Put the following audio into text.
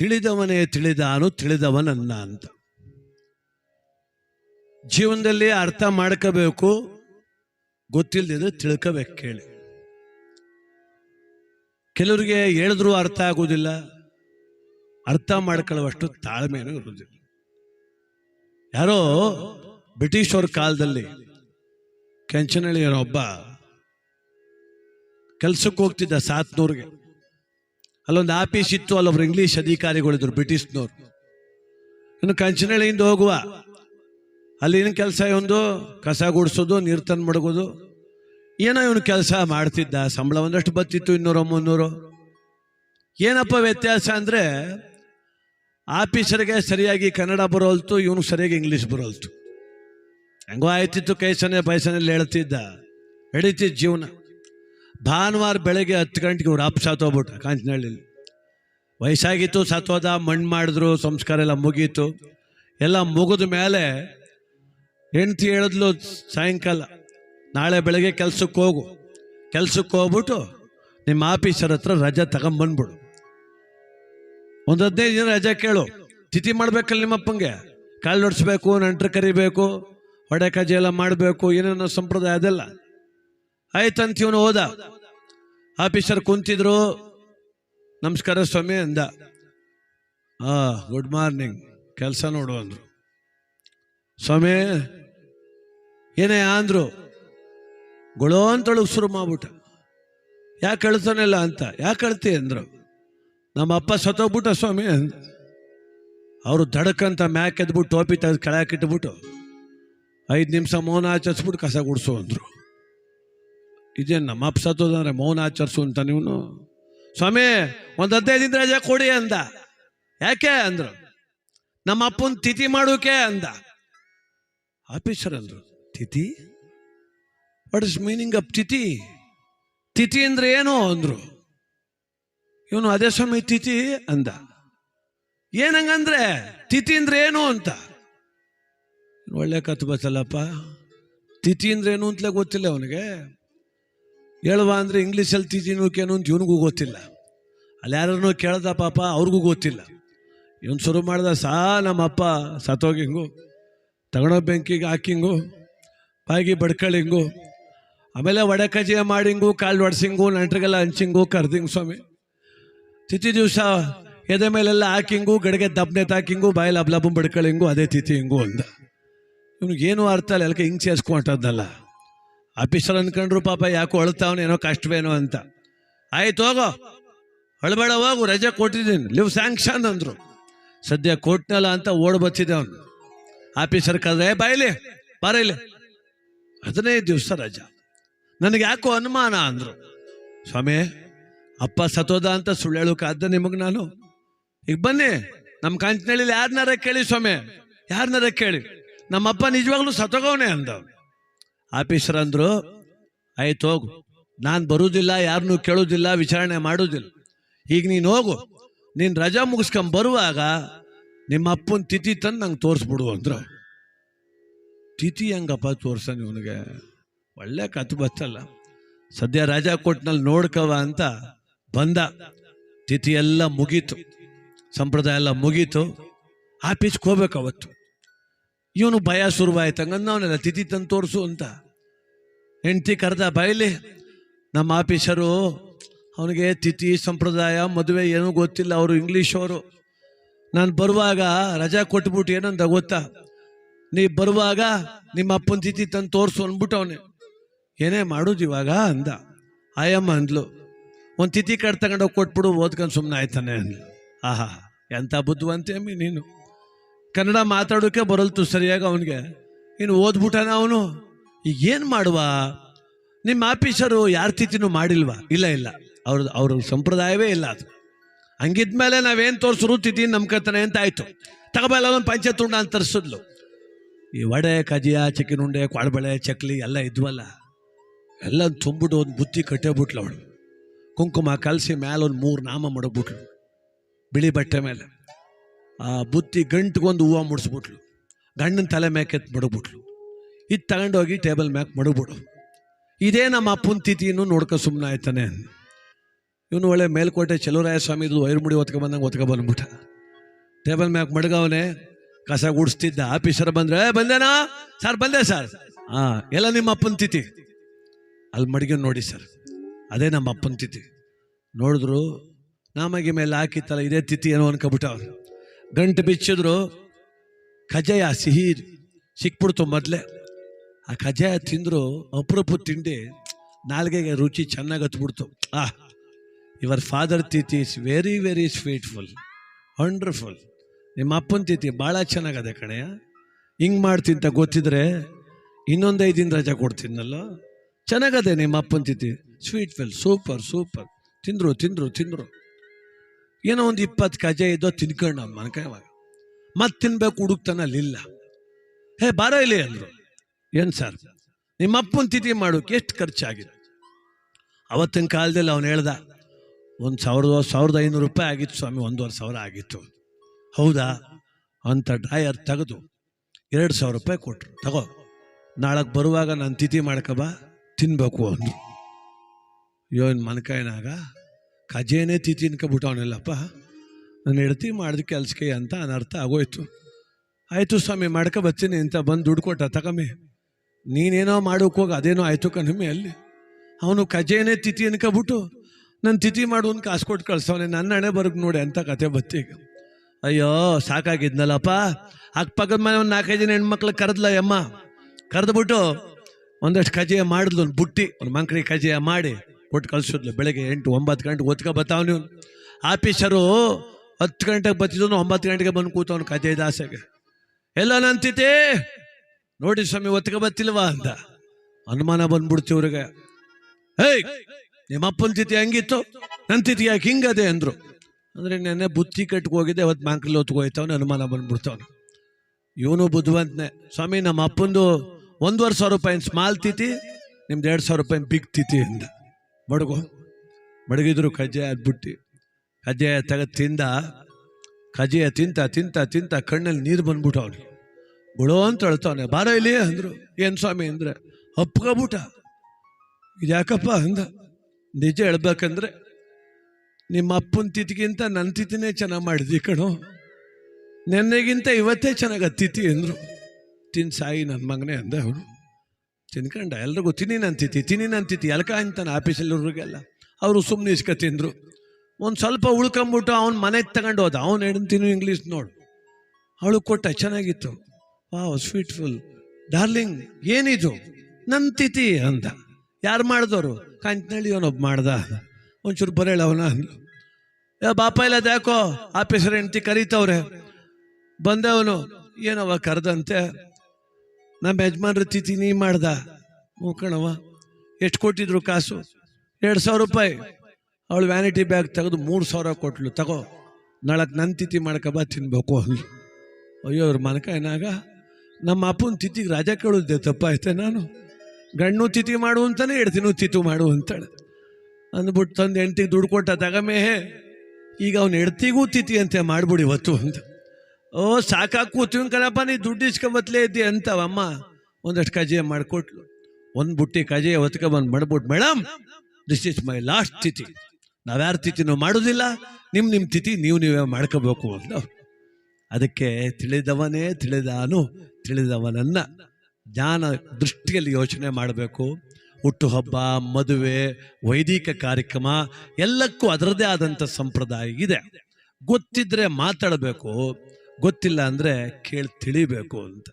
ತಿಳಿದವನೇ ತಿಳಿದಾನು, ತಿಳಿದವನನ್ನ ಅಂತ. ಜೀವನದಲ್ಲಿ ಅರ್ಥ ಮಾಡ್ಕೋಬೇಕು ಗೊತ್ತಿಲ್ಲದಿದ್ರೆ ತಿಳ್ಕೋಬೇಕು ಕೇಳಿ. ಕೆಲವರಿಗೆ ಹೇಳಿದ್ರೂ ಅರ್ಥ ಆಗೋದಿಲ್ಲ, ಅರ್ಥ ಮಾಡ್ಕೊಳ್ಳುವಷ್ಟು ತಾಳ್ಮೆನೂ ಇರುವುದಿಲ್ಲ ಯಾರೋ ಬ್ರಿಟಿಷ್ ಅವ್ರ ಕಾಲದಲ್ಲಿ ಕೆಂಚನಹಳ್ಳಿ ಒಬ್ಬ ಕೆಲ್ಸಕ್ಕೆ ಹೋಗ್ತಿದ್ದ ಸಾತ್ನೂರ್ಗೆ ಅಲ್ಲೊಂದು ಆಫೀಸ್ ಇತ್ತು, ಅಲ್ಲೊಬ್ರು ಇಂಗ್ಲಿಷ್ ಅಧಿಕಾರಿಗಳಿದ್ರು, ಬ್ರಿಟಿಷ್ನವ್ರು. ಇನ್ನು ಕಂಚನಹಳ್ಳಿಯಿಂದ ಹೋಗುವ. ಅಲ್ಲಿ ಏನು ಕೆಲಸ ಒಂದು ಕಸ ಗುಡಿಸೋದು, ನೀರು ತಂದು ಮಡಗೋದು. ಏನೋ ಇವನು ಕೆಲಸ ಮಾಡ್ತಿದ್ದ, ಸಂಬಳ ಒಂದಷ್ಟು ಬತ್ತಿತ್ತು ಇನ್ನೂರು, ಮುನ್ನೂರು. ಏನಪ್ಪ ವ್ಯತ್ಯಾಸ ಅಂದರೆ, ಆಫೀಸರ್ಗೆ ಸರಿಯಾಗಿ ಕನ್ನಡ ಬರೋಲ್ತು ಇವನು ಸರಿಯಾಗಿ ಇಂಗ್ಲೀಷ್ ಬರೋಲ್ತು. ಹೆಂಗೋ ಆಯ್ತಿತ್ತು ಕೈಸನೆ ಪೈಸನೆಲ್ಲ ಹೇಳ್ತಿದ್ದ. ಹೇಳಿತಿದ್ದ ಜೀವನ. ಭಾನುವಾರ ಬೆಳಗ್ಗೆ ಹತ್ತು ಗಂಟೆಗೆ ಅವ್ರು ಅಪ್ಪ ಸಾತೋಗ್ಬಿಟ್ಟ ಕಾಂಚನಹಳ್ಳಿಲಿ. ವಯಸ್ಸಾಗಿತ್ತು, ಸತ್ವದ, ಮಣ್ಣು ಮಾಡಿದ್ರು, ಸಂಸ್ಕಾರ ಎಲ್ಲ ಮುಗೀತು. ಎಲ್ಲ ಮುಗಿದ ಮೇಲೆ ಹೆಂಡ್ತಿ ಹೇಳಿದ್ಲು, ಸಾಯಂಕಾಲ, ನಾಳೆ ಬೆಳಗ್ಗೆ ಕೆಲ್ಸಕ್ಕೆ ಹೋಗು. ಕೆಲ್ಸಕ್ಕೆ ಹೋಗ್ಬಿಟ್ಟು ನಿಮ್ಮ ಆಫೀಸರ್ ಹತ್ರ ರಜೆ ತಗೊಂಬಂದ್ಬಿಡು. ಒಂದು ಹದಿನೈದು ದಿನ ರಜೆ ಕೇಳು. ತಿಥಿ ಮಾಡ್ಬೇಕಲ್ಲ ನಿಮ್ಮಪ್ಪಂಗೆ. ಕಾಲು ನಡೆಸ್ಬೇಕು, ನಂಟ್ರು ಕರಿಬೇಕು ಹೊಡೆ ಕಜೆ ಎಲ್ಲ ಮಾಡಬೇಕು, ಏನೇನೋ ಸಂಪ್ರದಾಯ ಅದೆಲ್ಲ. ಆಯ್ತಂತ ಇವನು ಹೋದ. ಆಫೀಸರ್ ಕುಂತಿದ್ರು. ನಮಸ್ಕಾರ ಸ್ವಾಮಿ ಅಂದ. ಆ ಗುಡ್ ಮಾರ್ನಿಂಗ್ ಕೆಲಸ ನೋಡು ಅಂದ್ರು. ಸ್ವಾಮಿ, ಏನೇ ಅಂದ್ರು? ಗೊಳೋ ಅಂತೊಳಗೆ ಶುರು ಮಾಡ್ಬಿಟ್ಟ. ಯಾಕೆ ಇಲ್ಲ ಅಂತ? ಯಾಕೆ ಹೇಳ್ತಿ ಅಂದ್ರು? ನಮ್ಮ ಅಪ್ಪ ಸತ್ತೋಗ್ಬಿಟ್ಟ ಸ್ವಾಮಿ ಅಂದ. ಅವರು ದಡಕ್ಕಂತ ಮ್ಯಾಕ್ ಎದ್ಬಿಟ್ಟು ಟೋಪಿ ತೆಗೆದು ಕೆಳಕ್ಕೆ ಇಟ್ಬಿಟ್ಟು ಐದು ನಿಮಿಷ ಮೌನ ಆಚರಿಸ್ಬಿಟ್ಟು ಕಸ ಗುಡಿಸು ಅಂದರು. ಇದೇನು ನಮ್ಮ ಅಪ್ಪ ಸತ್ತೋದಂದ್ರೆ ಮೌನ ಆಚರಿಸು ಅಂತ ನೀವು ಸ್ವಾಮಿ, ಒಂದು ಹದಿನೈದು ದಿನ ರಜೆ ಕೊಡಿ ಅಂದ. ಯಾಕೆ ಅಂದ್ರು? ನಮ್ಮ ಅಪ್ಪನ ತಿಥಿ ಮಾಡೋಕೆ ಅಂದ. ಆಫೀಸರ್ ಅಂದ್ರು, ತಿಥಿ? ವಾಟ್ ಇಸ್ ಮೀನಿಂಗ್ ಅಪ್ ತಿಥಿ? ತಿಥಿ ಅಂದ್ರೆ ಏನು ಅಂದ್ರು. ಇವನು, ಅದೇ ಸ್ವಾಮಿ, ತಿಥಿ ಅಂದ. ಏನಂಗಂದ್ರೆ ತಿಥಿ ಅಂದ್ರೆ ಏನು ಅಂತ? ಒಳ್ಳೆ ಕತ್ ಬತ್ತಲ್ಲಪ್ಪ ತಿಥಿ ಅಂದ್ರೆ ಏನು ಅಂತಲೇ ಗೊತ್ತಿಲ್ಲ ಅವನಿಗೆ. ಹೇಳುವ ಅಂದ್ರೆ ಇಂಗ್ಲೀಷಲ್ಲಿ ತಿಥಿ ಕೇನು ಅಂತ ಇವನಿಗೂ ಗೊತ್ತಿಲ್ಲ. ಅಲ್ಲಿ ಯಾರನ್ನೋ ಕೇಳ್ದ ಪಾಪ ಅವ್ರಿಗೂ ಗೊತ್ತಿಲ್ಲ. ಇವನು ಶುರು ಮಾಡ್ದ ಸಾ ನಮ್ಮಪ್ಪ ಸತ್ತೋಗಿಂಗು ತಗೊಂಡೋಗಿ ಬೆಂಕಿಗೆ ಹಾಕಿಂಗು ಬಾಗಿ ಬಡ್ಕಳಿಂಗು, ಆಮೇಲೆ ವಡೆ ಕಜಿಯ ಮಾಡಿಂಗು, ಕಾಲು ಒಡ್ಸಿಂಗು, ನಂಟ್ರಿಗೆಲ್ಲ ಹಂಚಿಂಗು, ಕರ್ದಿಂಗು ಸ್ವಾಮಿ. ತಿಥಿ ದಿವಸ ಎದೆ ಮೇಲೆಲ್ಲ ಹಾಕಿಂಗು, ಗಡಿಗೆ ದಬ್ನೆ ತಾಕಿಂಗು, ಬಾಯಲ್ಲಿ ಅಬ್ಲಬು ಬಡ್ಕಳಿಂಗು, ಅದೇ ತಿಥಿ ಹಿಂಗು ಅಂದ. ಏನು ಅರ್ಥ ಅಲ್ಲ ಎಲ್ಲಕ್ಕೆ ಹಿಂಗೆ ಸೇರಿಸ್ಕೊಂಟದ್ದಲ್ಲ ಆಫೀಸರ್ ಅನ್ಕೊಂಡ್ರು ಪಾಪ ಯಾಕೋ ಅಳ್ತಾವನೇನೋ ಏನೋ ಕಷ್ಟವೇನೋ ಅಂತ. ಆಯ್ತು ಹೋಗೋ. ಅಳ್ಬೇಡ ಹೋಗು, ರಜೆ ಕೊಟ್ಟಿದ್ದೀನಿ. ಲಿವ್ ಸ್ಯಾಂಕ್ಷನ್ ಅಂದರು. ಸದ್ಯ ಕೊಟ್ನಲ್ಲ ಅಂತ ಓಡ್ ಬಚ್ಚಿದೆ ಅವನು. ಆಫೀಸರ್ ಕರೆದ್ರೆ, ಏ ಬಾಯಿಲಿ ಬಾರೈಲಿ ಹದಿನೈದು ದಿವಸ ರಜಾ. ನನಗೆ ಯಾಕೋ ಅನುಮಾನ ಅಂದರು. ಸ್ವಾಮಿ, ಅಪ್ಪ ಸತೋದ ಅಂತ ಸುಳ್ಳು ಹೇಳೋಕಾದ್ದ ನಿಮಗೆ ನಾನು? ಈಗ ಬನ್ನಿ ನಮ್ಮ ಕಾಂಚನಹಳ್ಳಿಲಿ ಯಾರನ್ನಾರ ಕೇಳಿ ಸ್ವಾಮಿ. ಯಾರನ್ನಾರ ಕೇಳಿ. ನಮ್ಮಪ್ಪ ನಿಜವಾಗ್ಲೂ ಸತೋಗವನೇ ಅಂದ ಆಫೀಸರ್ ಅಂದ್ರು ಆಯ್ತು ಹೋಗು. ನಾನು ಬರುವುದಿಲ್ಲ ಯಾರನ್ನೂ ಕೇಳೋದಿಲ್ಲ, ವಿಚಾರಣೆ ಮಾಡೋದಿಲ್ಲ. ಈಗ ನೀನು ಹೋಗು. ನೀನು ರಜಾ ಮುಗಿಸ್ಕೊಂಡ್ ಬರುವಾಗ ನಿಮ್ಮ ಅಪ್ಪನ ತಿಥಿ ತಂದು ನಂಗೆ ತೋರಿಸ್ಬಿಡು ಅಂದ್ರು. ತಿಥಿ ಹೆಂಗಪ್ಪ ತೋರ್ಸ ಇವನಿಗೆ? ಒಳ್ಳೆ ಕತ್ತು ಬತ್ತಲ್ಲ. ಸದ್ಯ ರಜಾ ಕೊಟ್ನಲ್ಲಿ ನೋಡ್ಕವ ಅಂತ ಬಂದ. ತಿಥಿ ಎಲ್ಲ ಮುಗೀತು. ಸಂಪ್ರದಾಯ ಎಲ್ಲ ಮುಗೀತು. ಆಫೀಸ್ಗೆ ಹೋಗ್ಬೇಕು ಅವತ್ತು ಇವನು ಭಯ ಶುರುವಾಯ್ತು. ಹಂಗಂದ ಅವನೆಲ್ಲ ತಿಥಿ ತಂದು ತೋರಿಸು ಅಂತ. ಹೆಂಡತಿ ಕರೆದ ಬಾಯಿಲಿ ನಮ್ಮ ಆಫೀಸರು, ಅವನಿಗೆ ತಿಥಿ, ಸಂಪ್ರದಾಯ, ಮದುವೆ ಏನೂ ಗೊತ್ತಿಲ್ಲ, ಅವರು ಇಂಗ್ಲೀಷ್ ಅವರು. ನಾನು ಬರುವಾಗ ರಜಾ ಕೊಟ್ಬಿಟ್ಟು ಏನಂತ ಗೊತ್ತಾ? ನೀ ಬರುವಾಗ ನಿಮ್ಮ ಅಪ್ಪನ ತಿಥಿ ತಂದು ತೋರಿಸು ಅಂದ್ಬಿಟ್ಟು ಅವನೇ. ಏನೇ ಮಾಡೋದು ಇವಾಗ? ಅಂದ. ಆಯಮ್ಮ ಅಂದ್ಲು. ಒಂದು ತಿಥಿ ಕಾರ್ಡ್ ತಗೊಂಡೋಗಿ ಕೊಟ್ಬಿಡು, ಓದ್ಕೊಂಡು ಸುಮ್ಮನೆ ಆಯ್ತಾನೆ ಅಂದ್ಲು. ಆಹಾ ಎಂಥ ಬುದ್ಧಿವಂತೆ ಅಮ್ಮಿ ನೀನು. ಕನ್ನಡ ಮಾತಾಡೋಕೆ ಬರಲ್ತು ಸರಿಯಾಗಿ ಅವನಿಗೆ. ಇನ್ನು ಓದ್ಬಿಟ್ಟಾನ ಅವನು. ಈಗ ಏನು ಮಾಡುವ? ನಿಮ್ಮ ಆಫೀಸರು ಯಾರ ತಿಥಿನೂ ಮಾಡಿಲ್ವಾ? ಇಲ್ಲ ಇಲ್ಲ. ಅವ್ರ ಅವ್ರ ಸಂಪ್ರದಾಯವೇ ಇಲ್ಲ ಅದು. ಹಂಗಿದ್ಮೇಲೆ ನಾವೇನು ತೋರಿಸ್ರು ತಿಥಿ ಕತ್ತನೆ ಅಂತ ಆಯ್ತು. ತಗೋಬಲ್ಲ, ಒಂದು ಪಂಚತುಂಡ ಅಂತ ತರಿಸಿದ್ಲು. ಈ ವಡೆ ಕಜಿಯ ಚಿಕನ್ ಉಂಡೆ ಕೊಳಬಳೆ ಚಕ್ಲಿ ಎಲ್ಲ ಇದ್ವಲ್ಲ. ಎಲ್ಲ ತುಂಬಿಟ್ಟು ಒಂದು ಬುತ್ತಿ ಕಟ್ಟೇಬಿಟ್ಲು ಅವಳು. ಕುಂಕುಮ ಕಲಸಿ ಮೇಲೆ ಒಂದು ಮೂರು ನಾಮ ಮಡಗ್ಬಿಟ್ಲು. ಬಿಳಿ ಬಟ್ಟೆ ಮೇಲೆ. ಆ ಬುತ್ತಿ ಗಂಟ್ಗೊಂದು ಹೂವು ಮುಡಿಸ್ಬಿಟ್ಲು. ಗಂಡನ ತಲೆ ಮ್ಯಾಕೆ ಎತ್ತು ಮಡಗ್ಬಿಟ್ಲು. ಇದು ತಗೊಂಡೋಗಿ ಟೇಬಲ್ ಮ್ಯಾಕ್ ಮಡಗ್ಬಿಡು. ಇದೇ ನಮ್ಮ ಅಪ್ಪನ ತಿಥಿಯನ್ನು ನೋಡ್ಕೊ ಸುಮ್ಮನೆ ಆಯ್ತಾನೆ ಇವನು ಒಳ್ಳೆ ಮೇಲ್ಕೋಟೆ ಚಲುವರಾಯ ಸ್ವಾಮಿದು ವೈರ್ಮುಡಿ ಒತ್ಕೊ ಬಂದಂಗೆ ಒತ್ಕೊ ಬಂದ್ಬಿಟ್ಟ. ಟೇಬಲ್ ಮ್ಯಾಕ್ ಮಡಗವನೇ ಕಸ ಗುಡಿಸ್ತಿದ್ದ ಆಫೀಸರ್ ಬಂದ್ರೆ "ಏ, ಬಂದೇನಾ? ಸರ್ ಬಂದೆ ಸರ್. ಹಾಂ ಎಲ್ಲ ನಿಮ್ಮ ಅಪ್ಪನ ತಿಥಿ. ಅಲ್ಲಿ ಮಡಿಗೆ ನೋಡಿ ಸರ್ ಅದೇ ನಮ್ಮ ಅಪ್ಪನ ತಿಥಿ. ನೋಡಿದ್ರು ನಾಮಗೆ ಮೇಲೆ ಹಾಕಿತ್ತಲ್ಲ ಇದೇ ತಿಥಿ ಏನೋ ಅನ್ಕೊಬಿಟ್ಟವ್ರು. ಗಂಟು ಬಿಚ್ಚಿದ್ರು. ಕಜಾಯ ಸಿಹಿ ಸಿಕ್ಬಿಡ್ತು ಮೊದಲೇ. ಆ ಕಜಾಯ ತಿಂದರು ಅಪರೂಪ ತಿಂಡಿ. ನಾಲ್ಗೆಗೆ ರುಚಿ ಚೆನ್ನಾಗಿ ಹತ್ಬಿಡ್ತು. ಆ, ಇವರ್ ಫಾದರ್ ತಿಥಿ is very very sweetful. Wonderful. ನಿಮ್ಮ ಅಪ್ಪನ ತಿಥಿ ಭಾಳ ಚೆನ್ನಾಗದೆ ಕಣೆಯ ಹಿಂಗೆ ಮಾಡ್ತೀನಿ ಅಂತ ಗೊತ್ತಿದ್ರೆ ಇನ್ನೊಂದು ಐದು ದಿನ ರಜಾ ಕೊಡ್ತೀನಲ್ಲ. ಚೆನ್ನಾಗದೆ ನಿಮ್ಮ ಅಪ್ಪನ ತಿಥಿ. Sweetful super super. ತಿಂದರು ತಿಂದರು, ತಿಂದ್ರು. ಏನೋ ಒಂದು ಇಪ್ಪತ್ತು ಕಜೆ ಇದ್ದೋ ತಿನ್ಕೊಂಡು ಅವ್ನು ಮನಕಾಯವಾಗ ಮತ್ತೆ ತಿನ್ಬೇಕು ಹುಡುಕ್ತಾನ ಅಲ್ಲಿಲ್ಲ. ಹೇ, ಬಾರ ಇಲ್ಲಿ ಅಂದರು. ಏನು ಸರ್? ನಿಮ್ಮ ಅಪ್ಪನ ತಿಥಿ ಮಾಡೋಕೆ ಎಷ್ಟು ಖರ್ಚಾಗಿದೆ? ಅವತ್ತಿನ ಕಾಲದಲ್ಲಿ ಅವನು ಹೇಳ್ದ, ಒಂದು ಸಾವಿರದ ಸಾವಿರದ ಐನೂರು ರೂಪಾಯಿ ಆಗಿತ್ತು ಸ್ವಾಮಿ, ಒಂದೂವರೆ ಸಾವಿರ ಆಗಿತ್ತು. ಹೌದಾ? ಅಂತ ಡ್ರಾಯರ್ ತೆಗೆದು ಎರಡು ಸಾವಿರ ರೂಪಾಯಿ ಕೊಟ್ರು. ತಗೋ ನಾಳಕ್ಕೆ ಬರುವಾಗ ನಾನು ತಿಥಿ ಮಾಡ್ಕಬಾ, ತಿನ್ಬೇಕು ಅಂದರು. ಇನ್ನು ಮನಕಾಯಿನಾಗ ಕಜೇನೇ ತಿಥಿ ಅನ್ಕೊಬಿಟ್ಟವನಿಲ್ಲಪ್ಪ ನನ್ನ ಹೆಡ್ತಿ ಮಾಡಿದ ಕೆಲ್ಸಕ್ಕೆ ಅಂತ ಅನರ್ಥ ಆಗೋಯ್ತು. ಆಯಿತು ಸ್ವಾಮಿ, ಮಾಡ್ಕೊ ಬರ್ತೀನಿ ಅಂತ ಬಂದು ದುಡ್ಡು ಕೊಟ್ಟ. ತಗಮ್ಮಿ ನೀನೇನೋ ಮಾಡೋಕೆ ಹೋಗಿ, ಅದೇನೋ ಆಯಿತು ಕಣಮ್ಮಿ ಅಲ್ಲಿ. ಅವನು ಕಜೇನೇ ತಿಥಿ ಅನ್ಕೊಬಿಟ್ಟು ನನ್ನ ತಿಥಿ ಮಾಡೋನ್ ಕಾಸು ಕೊಟ್ಟು ಕಳ್ಸವನೆ. ನನ್ನ ಹಣೆ ಬರ್ಗ್ ನೋಡಿ ಅಂತ ಕತೆ ಬತ್ತೀಗ ಅಯ್ಯೋ, ಸಾಕಾಗಿದ್ನಲ್ಲಪ್ಪ. ಅಕ್ಕಪಕ್ಕದ ಮನೆ ಒಂದು ನಾಲ್ಕೈದು ಜನ ಹೆಣ್ಮಕ್ಳು ಕರೆದ್ಲ ಯಮ್ಮ. ಕರೆದ್ಬಿಟ್ಟು ಒಂದಷ್ಟು ಖಜೆಯ ಮಾಡಿದ್ಲು, ಒಂದು ಬುಟ್ಟಿ, ಒಂದು ಮಂಕ್ರಿ ಕಜೆಯ ಮಾಡಿ. ಕೊಟ್ಟು ಕಳ್ಸಿದ್ಲು. ಬೆಳಗ್ಗೆ ಎಂಟು, ಒಂಬತ್ತು ಗಂಟೆ ಒತ್ಕೊ ಬರ್ತಾವನು ಆಫೀಸರು ಹತ್ತು ಗಂಟೆಗೆ ಬತ್ತಿದ್ರು ಒಂಬತ್ತು ಗಂಟೆಗೆ ಬಂದು ಕೂತವನು ಕಜೆ ದಾಸೆಗೆ. ಎಲ್ಲ ನಂತಿತೆ ನೋಡಿ ಸ್ವಾಮಿ ಒತ್ಕೊ ಬತ್ತಿಲ್ವಾ ಅಂತ. ಅನುಮಾನ ಬಂದ್ಬಿಡ್ತಿ ಇವ್ರಿಗೆ. ಹೇಯ್ ನಿಮ್ಮ ಅಪ್ಪನ ತಿಥಿ ಹಂಗಿತ್ತು? ನನ್ನ ತಿಥಿ ಯಾಕೆ ಹಿಂಗದೆ ಅಂದರು. ಅಂದರೆ ನೆನ್ನೆ ಬುತ್ತಿ ಕಟ್ಕೋಗಿದ್ದೆ ಅವತ್ತು ಬ್ಯಾಂಕಲ್ಲಿ ಹೊತ್ಕೋಯ್ತವನು, ಅನುಮಾನ ಬಂದ್ಬಿಡ್ತವನು. ಇವನು ಬುದ್ಧಿವಂತನೆ. ಸ್ವಾಮಿ, ನಮ್ಮ ಅಪ್ಪಂದು ಒಂದೂವರೆ ಸಾವಿರ ರೂಪಾಯಿ ಸ್ಮಾಲ್ ತಿಥಿ, ನಿಮ್ದು ಎರಡು ಸಾವಿರ ರೂಪಾಯಿ ಬಿಗ್ ತಿಥಿ ಅಂದ. ಮಡಗು, ಮಡಗಿದ್ರು ಕಜ್ಜಾಯ ಅದ್ಬಿಟ್ಟು. ಕಜ್ಜಾಯ ತೆಗೆದು ತಿಂದ ಕಜ್ಜಾಯ ತಿಂತ ತಿಂತ ತಿಂತ ಕಣ್ಣಲ್ಲಿ ನೀರು ಬಂದ್ಬಿಟ್ಟು ಅವನು ಗುಳೋ ಅಂತ ಹೇಳ್ತಾವನೆ ಬಾರ ಇಲ್ಲಿ ಅಂದ್ರು. ಏನು ಸ್ವಾಮಿ ಅಂದ್ರೆ ಇದು ಇದ್ಯಾಕಪ್ಪ ಅಂದ. ನಿಜ ಹೇಳ್ಬೇಕಂದ್ರೆ, ನಿಮ್ಮ ಅಪ್ಪನ ತಿಥಿಗಿಂತ ನನ್ನ ತಿಥಿನೇ ಚೆನ್ನಾಗಿ ಮಾಡಿದ್ವಿ ಕಣು. ನೆನ್ನೆಗಿಂತ ಇವತ್ತೇ ಚೆನ್ನಾಗಿ ಅತಿಥಿ ಅಂದರು. ತಿನ್ ಸಾಯಿ ನನ್ನ ಮಗನೇ ಅಂದ ಅವನು. ತಿನ್ಕಂಡ. ಎಲ್ರಿಗೂ ತಿನ್ನಿ ಅಂತಿತಿ ತಿಥಿ ತಿನ್ನಿ ನನ್ನ ತಿಥಿ ಎಲ್ಕ ಅಂತಾನೆ ಆಫೀಸಲ್ಲಿರೋರಿಗೆಲ್ಲ. ಅವರು ಸುಮ್ಮನೆ ಇಸ್ಕ ತಿಂದರು. ಒಂದು ಸ್ವಲ್ಪ ಉಳ್ಕೊಂಬಿಟ್ಟು ಅವ್ನು ಮನೆಗೆ ತಗೊಂಡು ಹೋದ. ಅವ್ನು ಹೆಣ್ತಿನೂ ಇಂಗ್ಲೀಷ್ ನೋಡು. ಅವಳು ಕೊಟ್ಟ, ಚೆನ್ನಾಗಿತ್ತು. ವಾವ್ ಸ್ವೀಟ್ಫುಲ್ ಡಾರ್ಲಿಂಗ್ ಏನಿದು? ನಂತಿತಿ ಅಂತ ಯಾರು ಮಾಡಿದವರು ಕಾಂತನಳ್ಳಿ ಅವನೊಬ್ಬ ಮಾಡ್ದ. ಒಂಚೂರು ಬರೇಳ ಅವನ ಅಂದ್ಲು. ಏ, ಬಾಪ, ಇಲ್ಲ ಯಾಕೋ? ಆಫೀಸರ್ ಹೆಂಡ್ತಿ ಕರೀತವ್ರೆ. ಬಂದವನು ಏನವ ಕರೆದಂತೆ? ನಮ್ಮ ಯಜಮಾನ್ರ ತಿಥಿ ನೀ ಮಾಡ್ದ? ಹ್ಞೂ ಎಷ್ಟು ಕೊಟ್ಟಿದ್ರು ಕಾಸು? ಎರಡು ಸಾವಿರ ರೂಪಾಯಿ. ಅವಳು ವ್ಯಾನಿಟಿ ಬ್ಯಾಗ್ ತೆಗೆದು ಮೂರು ಸಾವಿರ ಕೊಟ್ಲು. ತಗೋ ನಾಳಕ್ಕೆ ನನ್ನ ತಿಥಿ ಮಾಡ್ಕೊಬ ತಿನ್ಬೇಕು ಅಲ್ಲಿ. ಅಯ್ಯೋ, ಅವ್ರ ಮನಕ ಏನಾಗ ನಮ್ಮ ಅಪ್ಪನ ತಿಥಿಗೆ ರಾಜ ಕೇಳಿದ್ದೆ, ತಪ್ಪಾಯ್ತೆ ನಾನು. ಗಣ್ಣು ತಿಥಿ ಮಾಡು ಅಂತಾನೆ, ಹೆಡ್ತಿನೂ ತಿಥಿ ಮಾಡು ಅಂತಾಳೆ. ಅಂದ್ಬಿಟ್ಟು ತಂದು ಹೆಂಡ್ತಿಗೆ ದುಡ್ಡು ಕೊಟ್ಟ ತಗಮೇ. ಈಗ ಅವ್ನು ಹೆಡ್ತಿಗೂ ತಿಥಿ ಅಂತೆ ಮಾಡ್ಬಿಡಿ ಇವತ್ತು ಅಂತ. ಓ, ಸಾಕಾಗಿ ಕೂತೀವಿ ಕಣಪ್ಪ, ನೀ ದುಡ್ಡು ಇಸ್ಕೊಂಬತ್ಲೇ ಇದ್ದಿ ಅಂತವಮ್ಮ. ಒಂದಷ್ಟು ಕಜೆ ಮಾಡಿಕೊಟ್ಲು. ಒಂದು ಬುಟ್ಟಿ ಕಜಾಯ ಹೊತ್ಕೊಂಬಂದು ಮಾಡ್ಬಿಟ್ಟು madam this is my last ತಿಥಿ. ನಾವ್ಯಾರ ತಿಥಿನೂ ಮಾಡೋದಿಲ್ಲ. ನಿಮ್ಮ ನಿಮ್ಮ ತಿಥಿ ನೀವು ನೀವೇ ಮಾಡ್ಕೋಬೇಕು ಅಂತ ಅದಕ್ಕೆ ತಿಳಿದವನೇ ತಿಳಿದಾನು, ತಿಳಿದವನನ್ನ ಜ್ಞಾನ ದೃಷ್ಟಿಯಲ್ಲಿ ಯೋಚನೆ ಮಾಡಬೇಕು. ಹುಟ್ಟುಹಬ್ಬ ಮದುವೆ, ವೈದಿಕ ಕಾರ್ಯಕ್ರಮ ಎಲ್ಲಕ್ಕೂ ಅದರದೇ ಆದಂಥ ಸಂಪ್ರದಾಯ ಇದೆ. ಗೊತ್ತಿದ್ರೆ ಮಾತಾಡಬೇಕು. ಗೊತ್ತಿಲ್ಲ ಅಂದರೆ ಕೇಳಿ ತಿಳಿಬೇಕು ಅಂತ.